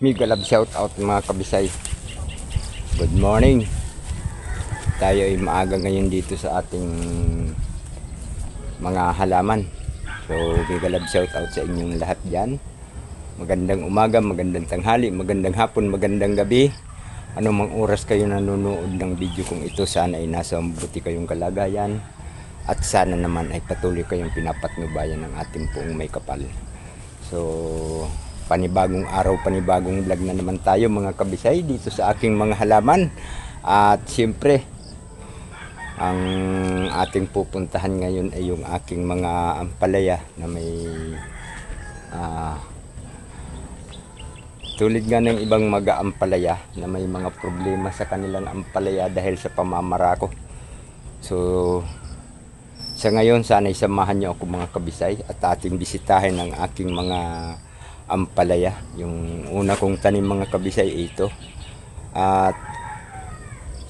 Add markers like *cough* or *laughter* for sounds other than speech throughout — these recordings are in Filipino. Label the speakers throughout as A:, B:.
A: Mega love shout out mga kabisay. Good morning. Tayo ay maaga ngayon dito sa ating mga halaman. So, mega love shout out sa inyong lahat dyan. Magandang umaga, magandang tanghali, magandang hapon, magandang gabi. Ano mang oras kayo nanonood ng video kong ito, sana ay nasa mabuti kayong kalagayan. At sana naman ay patuloy kayong pinapatnubayan ng ating poong may kapal. So, panibagong araw, panibagong vlog na naman tayo mga kabisay dito sa aking mga halaman. At siyempre, ang ating pupuntahan ngayon ay yung aking mga ampalaya na may ah, tulad nga ng ibang mag-aampalaya na may mga problema sa kanilang ampalaya dahil sa pamamarako. So, sa ngayon, sana'y samahan niyo ako mga kabisay at ating bisitahin ang aking mga ampalaya. Yung una kong tanim mga kabisay ay ito. At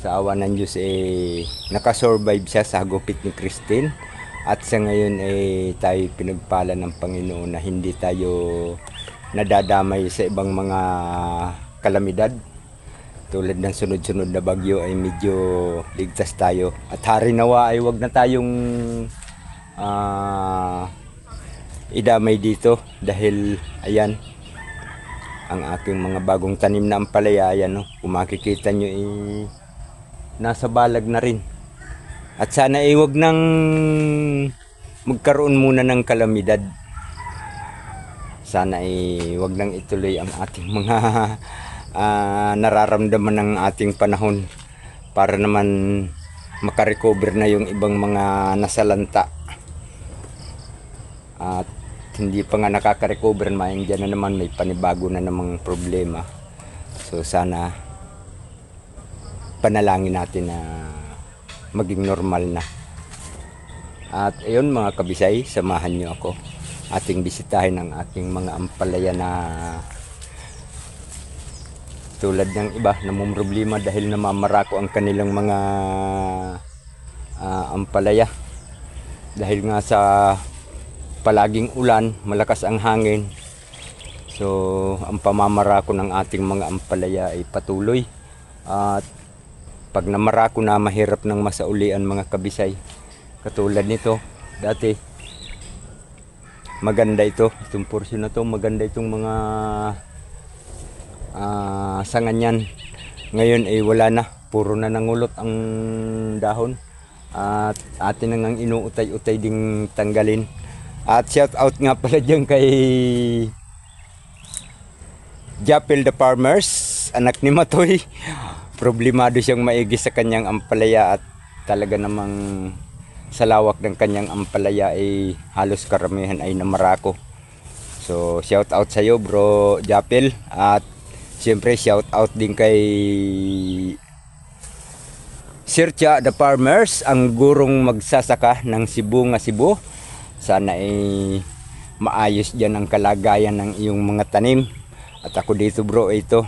A: sa awa ng Diyos eh, nakasurvive siya sa gupit ni Christine. At sa ngayon eh, tayo pinagpala ng Panginoon na hindi tayo nadadamay sa ibang mga kalamidad tulad ng sunod-sunod na bagyo ay medyo ligtas tayo at hari nawa ay wag na tayong ah, idamay dito dahil ayan ang aking mga bagong tanim na ampalaya ayan no? Kung makikita nyo eh, nasa balag na rin. At sana ay wag nang magkaroon muna ng kalamidad. Sana wag nang ituloy ang ating *laughs* mga ah, nararamdaman ng ating panahon para naman makarecover na yung ibang mga nasalanta. At hindi pa nga nakaka-recover maayong dyan na naman may panibago na namang problema. So sana panalangin natin na maging normal na. At ayun mga kabisay samahan nyo ako. Ating bisitahin ang ating mga ampalaya na tulad ng iba na problema dahil namamarako ang kanilang mga ah, ampalaya. Dahil nga sa palaging ulan malakas ang hangin. So ang pamamarako ng ating mga ampalaya ay patuloy. At pag namarako na mahirap ng masaulian mga kabisay. Katulad nito dati maganda ito. Itong portion na to maganda itong mga ah sangan yan ngayon ay wala na. Puro na nangulot ang dahon. At atin na ngang inuutay-utay ding tanggalin at shout out nga pala dyan kay Japil the Farmers anak ni Matoy *laughs* problemado siyang maigi sa kanyang ampalaya at talaga namang sa lawak ng kanyang ampalaya ay halos karamihan ay namarako. So shout out sa iyo bro Japil at siyempre shout out din kay Sircha the Farmers ang gurong magsasaka ng Cebu nga Cebu. Sana ay maayos diyan ang kalagayan ng iyong mga tanim. At ako dito bro ito.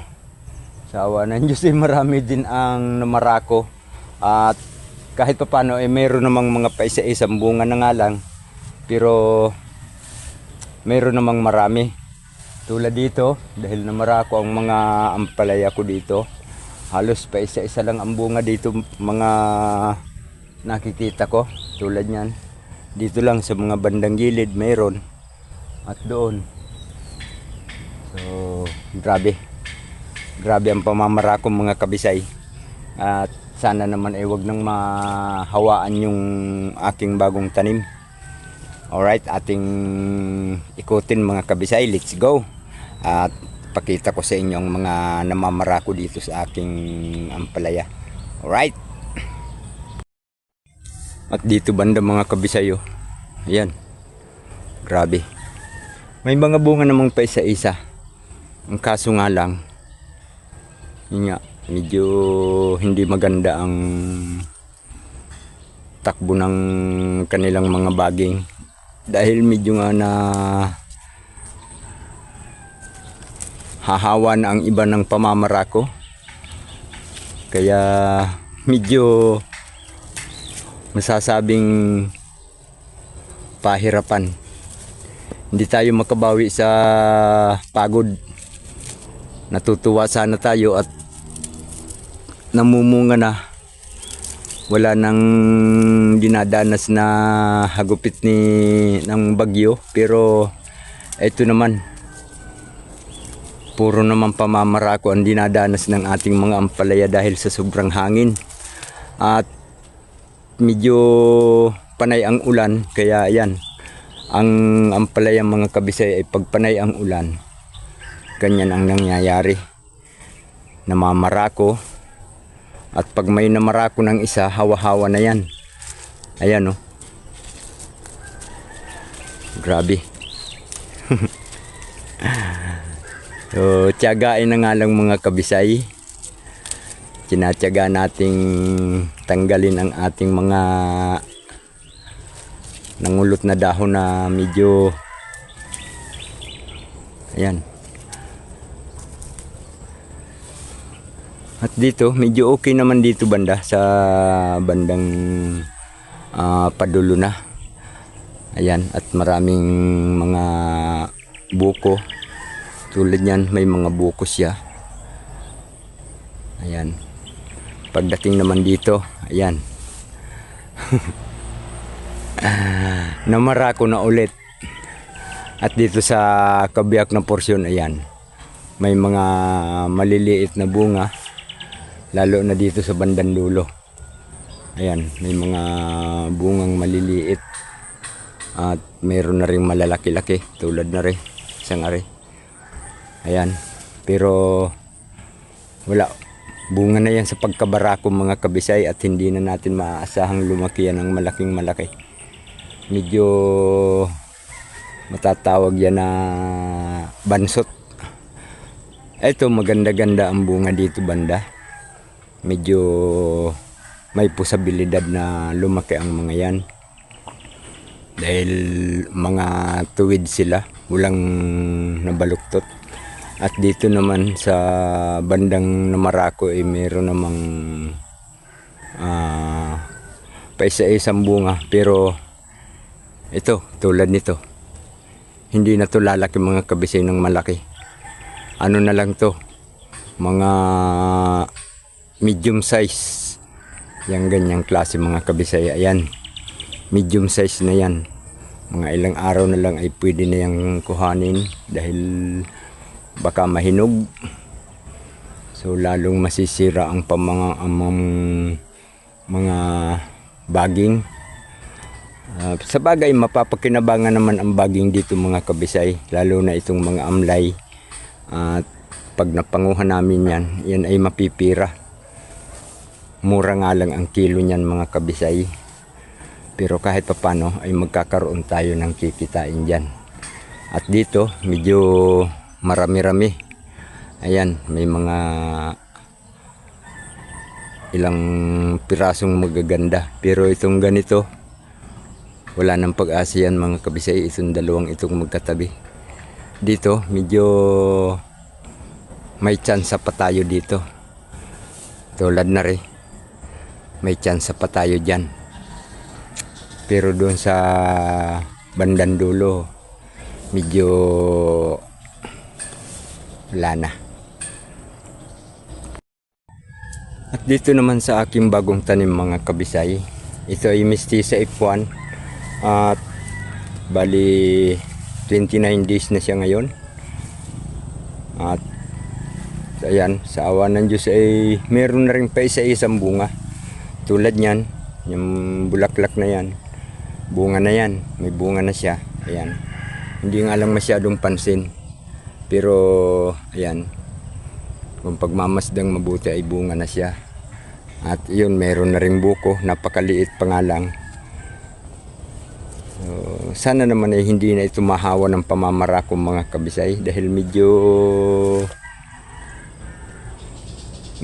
A: Sa awa ng Diyos ay marami din ang namarako. At kahit pa paano eh meron namang mga paisa-isang bunga na nga lang pero meron namang marami tulad dito dahil namarako ang mga ampalaya ko dito halos pa isa-isa lang ang bunga dito mga nakikita ko tulad yan dito lang sa mga bandang gilid meron at doon so grabe grabe ang pamamarako mga kabisay at sana naman ay wag nang mahawaan yung aking bagong tanim. Alright, ating ikutin mga kabisay. Let's go. At pakita ko sa inyo ang mga namamarako dito sa aking ampalaya. Alright. At dito banda mga kabisayo. Ayan. Grabe. May mga bunga namang pa isa-isa. Ang kaso nga lang, yun nga, medyo hindi maganda ang takbo ng kanilang mga baging dahil medyo nga na hahawa na ang iba ng pamamarako kaya medyo masasabing pahirapan. Hindi tayo makabawi sa pagod. Natutuwa sana tayo at namumunga na. Wala nang dinadanas na hagupit ni ng bagyo pero ito naman. Puro naman pamamarako ang dinadanas ng ating mga ampalaya dahil sa sobrang hangin. At medyo panay ang ulan kaya ayan ang ampalaya mga kabisay ay pagpanay ang ulan. Ganyan ang nangyayari. Namamarako. At pag may namarako ng isa hawa-hawa na yan. Ayan oh. Grabe. *laughs* So tiyagain na nga lang mga kabisay tinatyaga nating tanggalin ang ating mga nangulot na dahon na medyo ayan At dito, medyo okay naman dito banda sa bandang ah, padulo na. Ayan, at maraming mga buko. Tulad niyan, may mga buko siya. Ayan. Pagdating naman dito, ayan. *laughs* Namara ko na ulit. At dito sa kabiyak na porsyon, ayan. May mga maliliit na bunga lalo na dito sa bandang dulo ayan may mga bungang maliliit at mayroon na rin malalaki-laki tulad na rin isang ayan pero wala bunga na yan sa pagkabarako mga kabisay at hindi na natin maaasahang lumaki yan ng malaking malaki. Medyo matatawag yan na bansot. Ito maganda-ganda ang bunga dito banda. Medyo may posibilidad na lumaki ang mga yan. Dahil mga tuwid sila walang nabaluktot at dito naman sa bandang namarako ay meron namang ah paisa-isang bunga. Pero ito tulad nito. Hindi na to lalaki mga kabisay ng malaki. Ano na lang to? Mga medium size. Yung ganyang klase mga kabisaya. Ayan. Medium size na yan. Mga ilang araw na lang ay pwede na yung kuhanin dahil baka mahinog. So lalong masisira ang pamanga ang mga, baging. Ah, sa bagay mapapakinabangan naman ang baging dito mga kabisay lalo na itong mga amlay. At pag napanguhan namin yan yan ay mapipira. Mura nga lang ang kilo niyan mga kabisay. Pero kahit papano ay magkakaroon tayo ng kikitain dyan. At dito medyo marami-rami. Ayan may mga ilang pirasong magaganda. Pero itong ganito wala nang pag-asa yan mga kabisay. Itong dalawang itong magkatabi. Dito medyo may chance pa tayo dito. Tulad na rin. May chance pa tayo dyan. Pero doon sa bandang dulo medyo wala na. At dito naman sa aking bagong tanim mga kabisay ito ay mistisa F1 at bali 29 days na siya ngayon. At ayan sa awa ng Diyos ay meron na rin pa isa-isang bunga. Tulad niyan yung bulaklak na yan. Bunga na yan. May bunga na siya. Ayan. Hindi nga lang masyadong pansin pero ayan kung pagmamasdang mabuti ay bunga na siya. At yun meron na rin buko napakaliit pa nga lang. So, sana naman ay hindi na ito mahawa ng pamamarako mga kabisay dahil medyo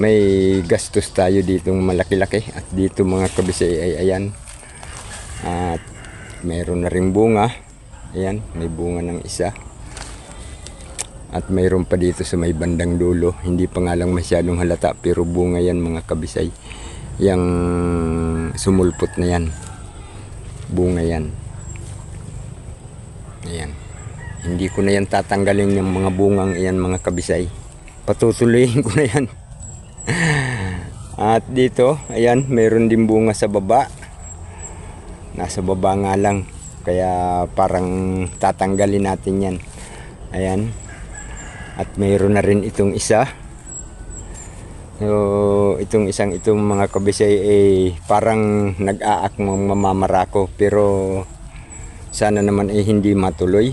A: may gastos tayo ditong malaki-laki. At dito mga kabisay ay ayan. At meron na rin bunga. Ayan may bunga ng isa at mayroon pa dito sa may bandang dulo hindi pa nga lang masyadong halata pero bunga yan mga kabisay yung sumulpot na yan bunga yan Ayan. Hindi ko na yan tatanggalin yung mga bungang iyan mga kabisay. patutuloyin ko na yan. At dito, ayan, mayroon din bunga sa baba. Nasa baba nga lang. Kaya parang tatanggalin natin yan. Ayan. At mayroon na rin itong isa. So, itong isang itong mga kabisay eh parang nag-aakmang mamamarako pero sana naman eh hindi matuloy.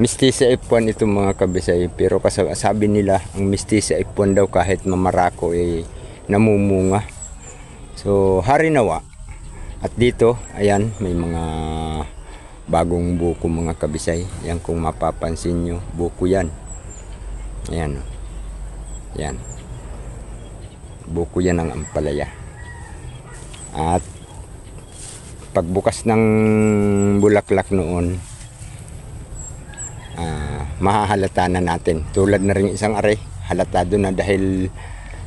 A: Mistisa F1 itong mga kabisay pero kasi sabi nila ang mistisa F1 daw kahit mamarako eh namumunga. So hari nawa. At dito ayan may mga bagong buko mga kabisay. Yan kung mapapansin nyo buko yan. Ayan. oh. Yan. Buko yan ng ampalaya. At pagbukas ng bulaklak noon, ah, mahahalata na natin. Tulad na rin isang are, halatado na dahil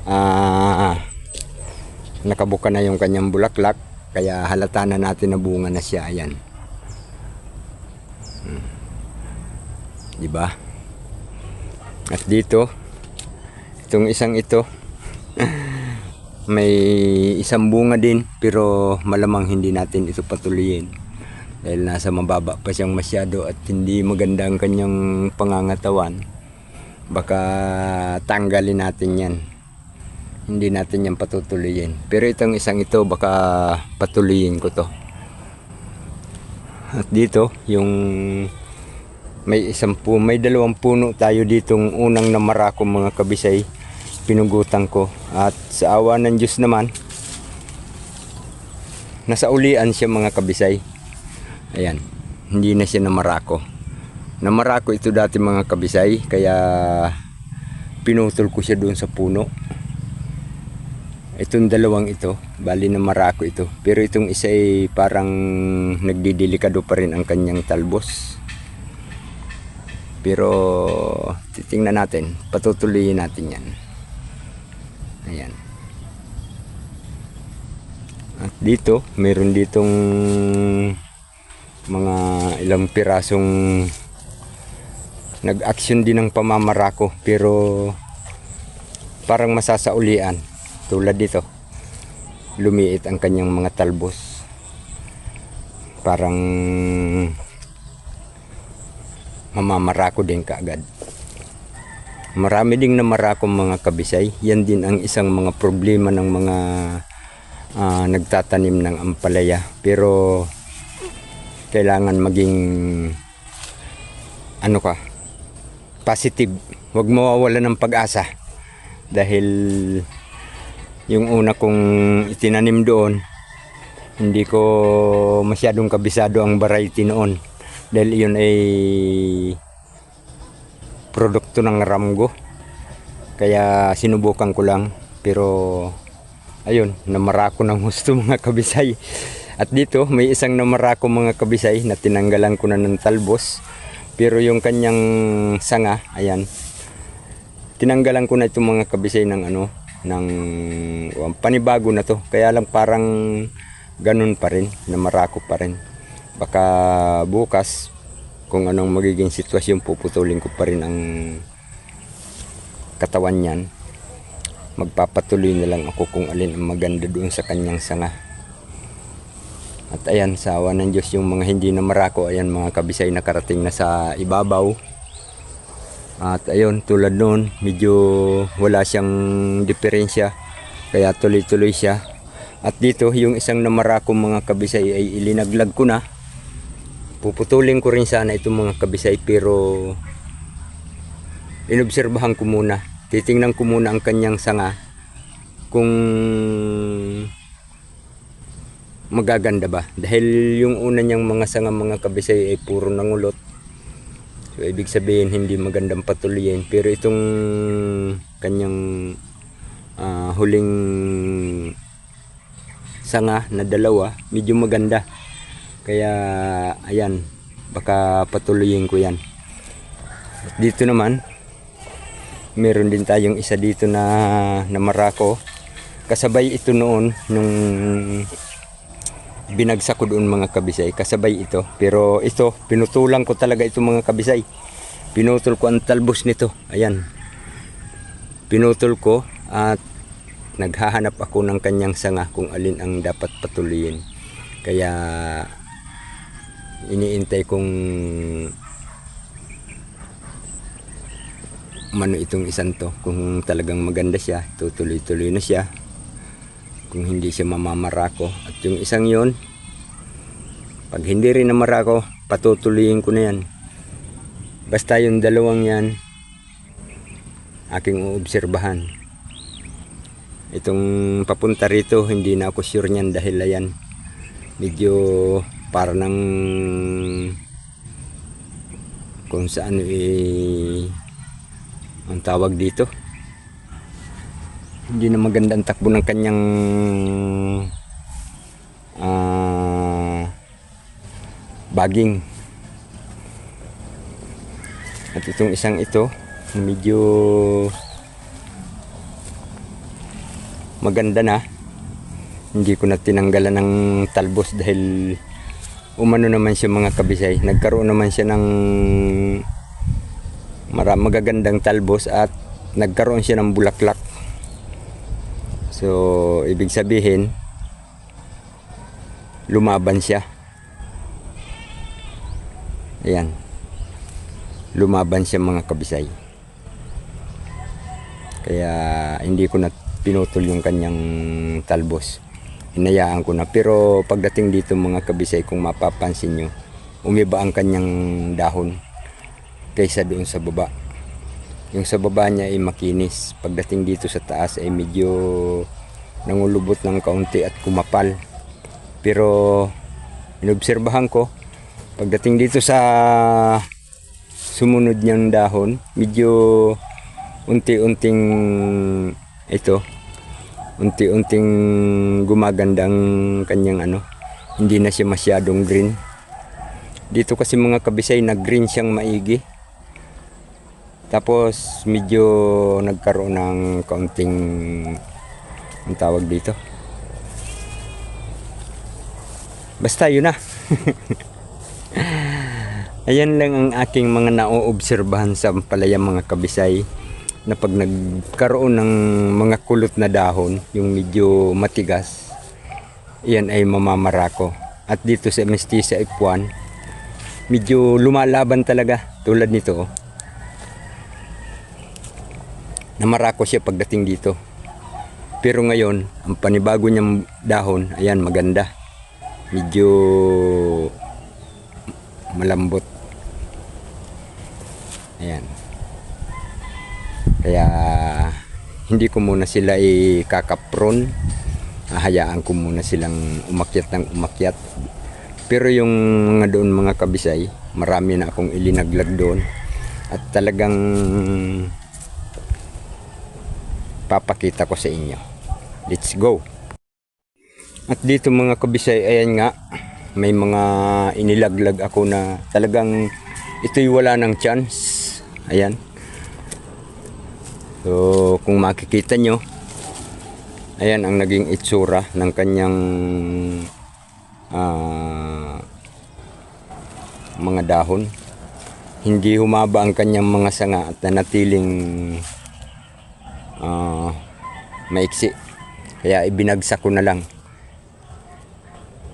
A: ah, nakabuka na yung kanyang bulaklak. Kaya halata na natin na bunga na siya. Ayan. Hmm. Diba? At dito, itong isang ito, *laughs* may isang bunga din pero malamang hindi natin ito patuloyin dahil nasa mababa pa siyang masyado at hindi maganda ang kanyang pangangatawan baka tanggalin natin yan hindi natin yan patutuloyin pero itong isang ito baka patuloyin ko to at dito yung may isang pu may dalawang puno tayo ditong unang namarako mga kabisay. Pinugutan ko. At sa awa ng Diyos naman nasa ulian siya mga kabisay. Ayan. Hindi na siya namarako. Namarako ito dati mga kabisay. Kaya pinutol ko siya doon sa puno itong dalawang ito bali namarako ito. Pero itong isa ay parang nagdidelikado pa rin ang kanyang talbos. Pero titingnan natin. Patutuloyin natin yan. Ayan. At dito, meron ditong mga ilang pirasong nag-action din ng pamamarako. Pero parang masasaulian tulad dito lumiit ang kanyang mga talbos parang mamamarako din kaagad Marami ding namarakong mga kabisay. Yan din ang isang mga problema ng mga ah, nagtatanim ng ampalaya. Pero kailangan maging ano ka positive. Huwag mawawala ng pag-asa. Dahil yung una kong itinanim doon, hindi ko masyadong kabisado ang variety noon. Dahil yun ay produkto ng Ramgo. Kaya sinubukan ko lang pero ayun, namarako ng gusto *laughs* mga kabisay. At dito may isang namarako mga kabisay na tinanggalan ko na ng talbos. Pero yung kanyang sanga, ayan. Tinanggalan ko na itong mga kabisay ng ano, ng um, panibago na to. Kaya lang parang ganun pa rin, namarako pa rin. Baka bukas kung anong magiging sitwasyon puputulin ko pa rin ang katawan niyan magpapatuloy na lang ako kung alin ang maganda doon sa kanyang sanga at ayan sa awa ng Diyos yung mga hindi na marako ayan mga kabisay nakarating na sa ibabaw at ayun tulad noon medyo wala siyang diferensya kaya tuloy tuloy siya. At dito yung isang namarako mga kabisay ay ilinaglag ko na. Puputulin ko rin sana itong mga kabisay pero inobserbahan ko muna. Titingnan ko muna ang kanyang sanga kung magaganda ba. Dahil yung una niyang mga sanga mga kabisay ay puro nangulot so ibig sabihin hindi magandang patuloyin pero itong kanyang ah, huling sanga na dalawa medyo maganda kaya ayan, baka patuloyin ko yan. Dito naman, meron din tayong isa dito na, na marako. Kasabay ito noon nung binagsak ko doon mga kabisay. Kasabay ito. Pero ito, pinutulang ko talaga ito mga kabisay. pinutol ko ang talbos nito. Ayan. Pinutol ko at naghahanap ako ng kanyang sanga kung alin ang dapat patuloyin. Kaya iniintay kong mano itong isang to. Kung talagang maganda siya, tutuloy-tuloy na siya. Kung hindi siya mamamarako. At yung isang yon pag hindi rin namarako, patutuloyin ko na yan. Basta yung dalawang yan, aking uobserbahan. Itong papunta rito, hindi na ako sure niyan dahil ayan, medyo para ng kung saan eh, ang tawag dito. Hindi na maganda ang takbo ng kanyang ah baging. At itong isang ito, medyo maganda na. Hindi ko na tinanggalan ng talbos dahil umano naman siya mga kabisay. Nagkaroon naman siya ng magagandang talbos at nagkaroon siya ng bulaklak. So, ibig sabihin, lumaban siya. Ayan. Lumaban siya mga kabisay. Kaya hindi ko na pinutol yung kanyang talbos. Hinayaan ko na. Pero pagdating dito mga kabisay, kung mapapansin nyo, umiba ang kanyang dahon kaysa doon sa baba. Yung sa baba niya ay makinis. Pagdating dito sa taas ay medyo nangulubot ng kaunti at kumapal. Pero inobserbahan ko, pagdating dito sa sumunod niyang dahon, medyo unti-unting ito, unti-unting gumagandang kanyang ano, hindi na siya masyadong green. Dito kasi mga kabisay, nag-green siyang maigi. Tapos medyo nagkaroon ng kaunting ang tawag dito. Basta yun na. *laughs* Ayan lang ang aking mga naoobserbahan sa palaya mga kabisay na pag nagkaroon ng mga kulot na dahon, yung medyo matigas, yan ay mamamarako. At dito sa Mestiza F1, medyo lumalaban talaga tulad nito. oh. Namarako siya pagdating dito. Pero ngayon, ang panibago niyang dahon, ayan maganda. Medyo malambot. Ayan. Kaya hindi ko muna sila ikakapron. Hahayaan ko muna silang umakyat ng umakyat. Pero yung mga doon mga kabisay, marami na akong ilinaglag doon. At talagang papakita ko sa inyo. Let's go! At dito mga kabisay, ayan nga, may mga inilaglag ako na talagang ito'y wala ng chance. Ayan. So, kung makikita nyo, ayan ang naging itsura ng kanyang ah, mga dahon. Hindi humaba ang kanyang mga sanga at nanatiling ah, maiksi. Kaya ibinagsak ko na lang.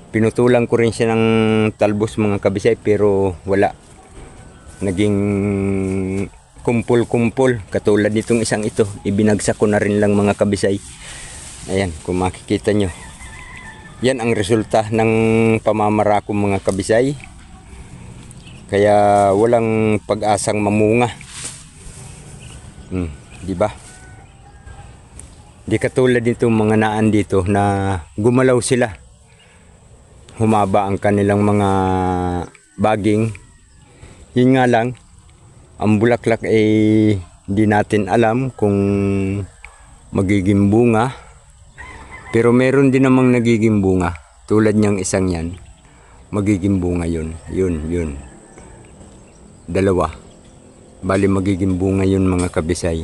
A: Pinutulan ko rin siya ng talbos mga kabisay pero wala. Naging kumpul-kumpul katulad nitong isang ito. Ibinagsak ko na rin lang mga kabisay. Ayan, kung makikita nyo. Yan ang resulta ng pamamarako mga kabisay. Kaya walang pag-asang mamunga. Hmm, di ba? Di katulad nitong mga naan dito na gumalaw sila humaba ang kanilang mga baging. Yun nga lang, ang bulaklak ay hindi natin alam kung magiging bunga. Pero meron din namang nagiging bunga. Tulad niyang isang yan. Magiging bunga yun. Yun, yun. Dalawa. Bali magiging bunga yun mga kabisay.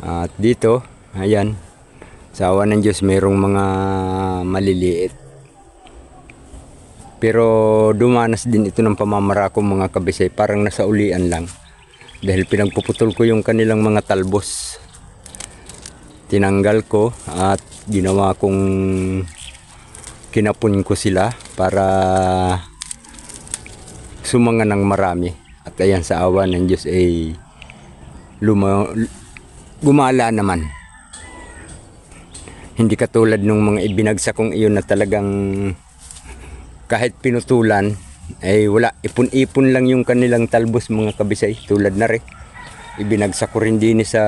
A: At dito, ayan. Sa awa ng Diyos, merong mga maliliit Pero dumanas din ito ng pamamarako mga kabisay. Parang nasa ulian lang. Dahil pinagpuputol ko yung kanilang mga talbos. Tinanggal ko at ginawa kong kinapon ko sila para sumanga ng marami. At ayan sa awa ng Diyos ay luma, gumala naman. Hindi katulad nung mga ibinagsak kong iyon na talagang kahit pinutulan ay wala. Ipon-ipon lang yung kanilang talbos mga kabisay. Tulad na rin. Ibinagsak ko rin din sa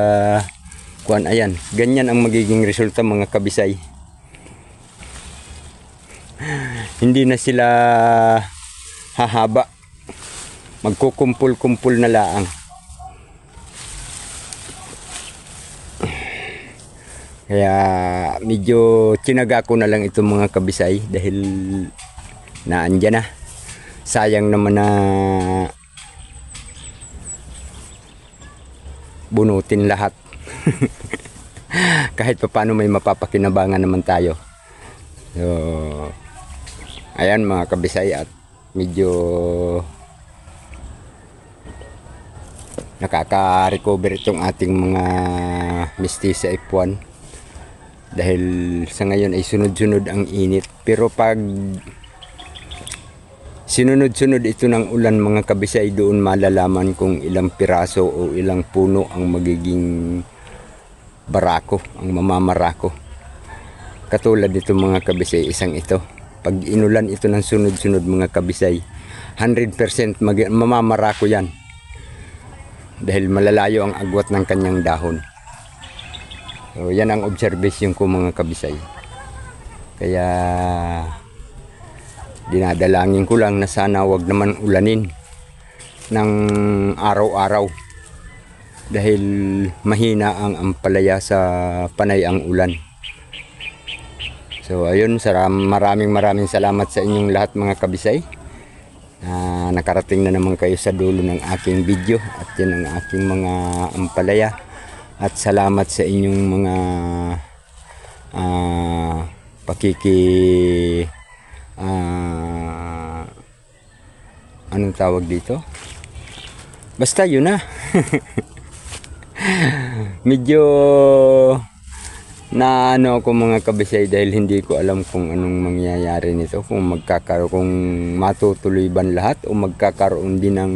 A: kuan ayan. Ganyan ang magiging resulta mga kabisay. Hindi na sila hahaba. Magkukumpul-kumpul na laang Kaya medyo tinaga ko na lang itong mga kabisay dahil naandyan na. Sayang naman na bunutin lahat. *laughs* Kahit pa paano may mapapakinabangan naman tayo. So, ayan mga kabisay at medyo nakaka-recover itong ating mga mistisa F1 dahil sa ngayon ay sunod-sunod ang init. Pero pag sinunod-sunod ito ng ulan mga kabisay doon malalaman kung ilang piraso o ilang puno ang magiging barako ang mamamarako. Katulad nito mga kabisay isang ito. Pag inulan ito ng sunod-sunod mga kabisay 100% mag- mamamarako yan. Dahil malalayo ang agwat ng kanyang dahon So, yan ang observation ko mga kabisay. Kaya dinadalangin ko lang na sana wag naman ulanin ng araw-araw dahil mahina ang ampalaya sa panay ang ulan. So ayun, maraming maraming salamat sa inyong lahat mga kabisay. Na nakarating na naman kayo sa dulo ng aking video at yan ang aking mga ampalaya at salamat sa inyong mga ah, pakiki ah, anong tawag dito? Basta yun na. *laughs* Medyo na ano ako mga kabisay dahil hindi ko alam kung anong mangyayari nito kung magkakaroon kung matutuloy ba lahat o magkakaroon din ng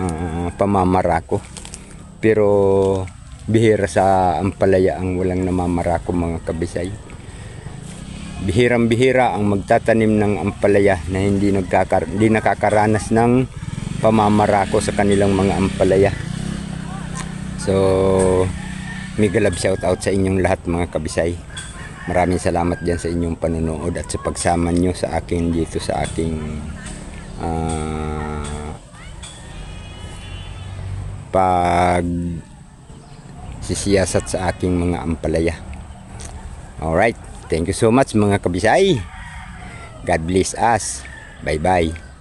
A: ah, pamamarako pero bihira sa ampalaya ang walang namamarako mga kabisay. Bihirang bihira ang magtatanim ng ampalaya na hindi, nagkakar hindi nakakaranas ng pamamarako sa kanilang mga ampalaya. So, mega love shout out sa inyong lahat mga kabisay. Maraming salamat dyan sa inyong panonood at sa pagsama nyo sa akin dito sa aking ah, pag sisiyasat sa aking mga ampalaya. Alright, thank you so much mga kabisay. God bless us. Bye-bye.